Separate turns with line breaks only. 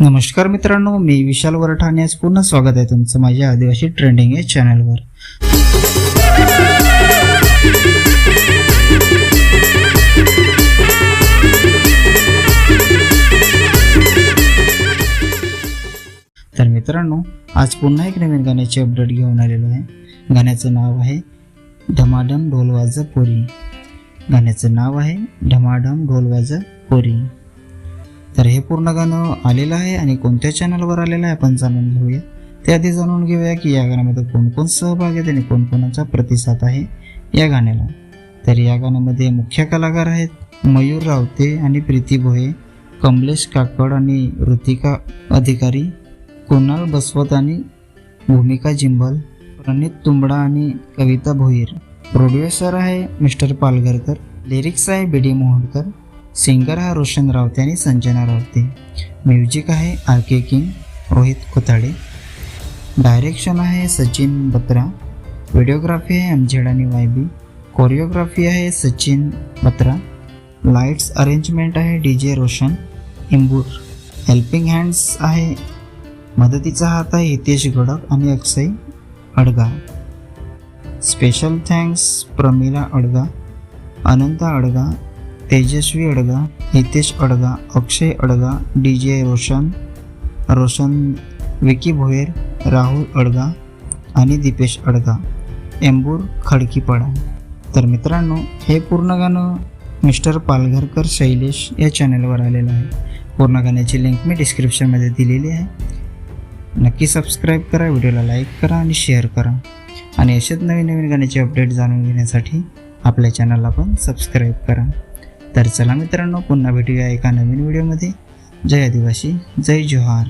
नमस्कार मित्रांनो मी विशाल वरठाणे आणि आज पुन्हा स्वागत आहे तुमचं माझ्या आदिवासी ट्रेंडिंग या चॅनलवर. तर मित्रांनो आज पुन्हा एक नवीन गाण्याचे अपडेट घेऊन आलेलो आहे. गाण्याचं नाव आहे धमाडम ढोलवाजा पोरी. गाण्याचं नाव आहे ढमाढम ढोलवाजा पोरी. तर हे पूर्ण गाणं आलेलं आहे आणि कोणत्या चॅनलवर आलेलं आहे आपण जाणून घेऊया. त्याआधी जाणून घेऊया की या गाण्यामध्ये कोणकोण सहभाग आहेत आणि कोणकोणाचा प्रतिसाद आहे या गाण्याला. तर या गाण्यामध्ये मुख्य कलाकार आहेत मयूर रावते आणि प्रीती भोये कमलेश काकड आणि ऋतिका अधिकारी कुणाल बसवत आणि भूमिका जिंबल प्रणित तुंबडा आणि कविता भोईर. प्रोड्युसर आहे मिस्टर पालघरकर लिरिक्स आहे बी डी मोहनकर. सिंगर हा रोशन रावते आणि संजना रावते. म्युझिक आहे R K King Rohit Kothade. Direction आहे सचिन बत्रा. व्हिडिओग्राफी आहे एमझेड आणि वाय बी कोरिओग्राफी आहे सचिन बत्रा. लाईट्स अरेंजमेंट आहे D J Roshan इंबूर helping hands आहे मदतीचा हात आहे हितेश गडक आणि Akshay Adga. Special thanks Pramila Adga Ananta Adga Tejasvi Adga Hitesh Adga Akshay Adga D J Roshan Roshan Vicky Bhoyar Rahul Adga आणि दीपेश अडगा एंबूर खडकीपाडा तर मित्रांनो हे पूर्ण गाणं मिस्टर पालघरकर शैलेश या चॅनलवर आलेलं आहे. पूर्ण गाण्याची लिंक मी डिस्क्रिप्शनमध्ये दिलेली आहे. नक्की सबस्क्राईब करा व्हिडिओला लाईक करा आणि शेअर करा. आणि असेच नवीन नवीन गाण्याचे अपडेट जाणून घेण्यासाठी आपल्या चॅनलला पण सबस्क्राईब करा. तर चला मित्रांनो पुन्हा भेटूया एका नवीन व्हिडिओमध्ये. जय आदिवासी जय जोहार.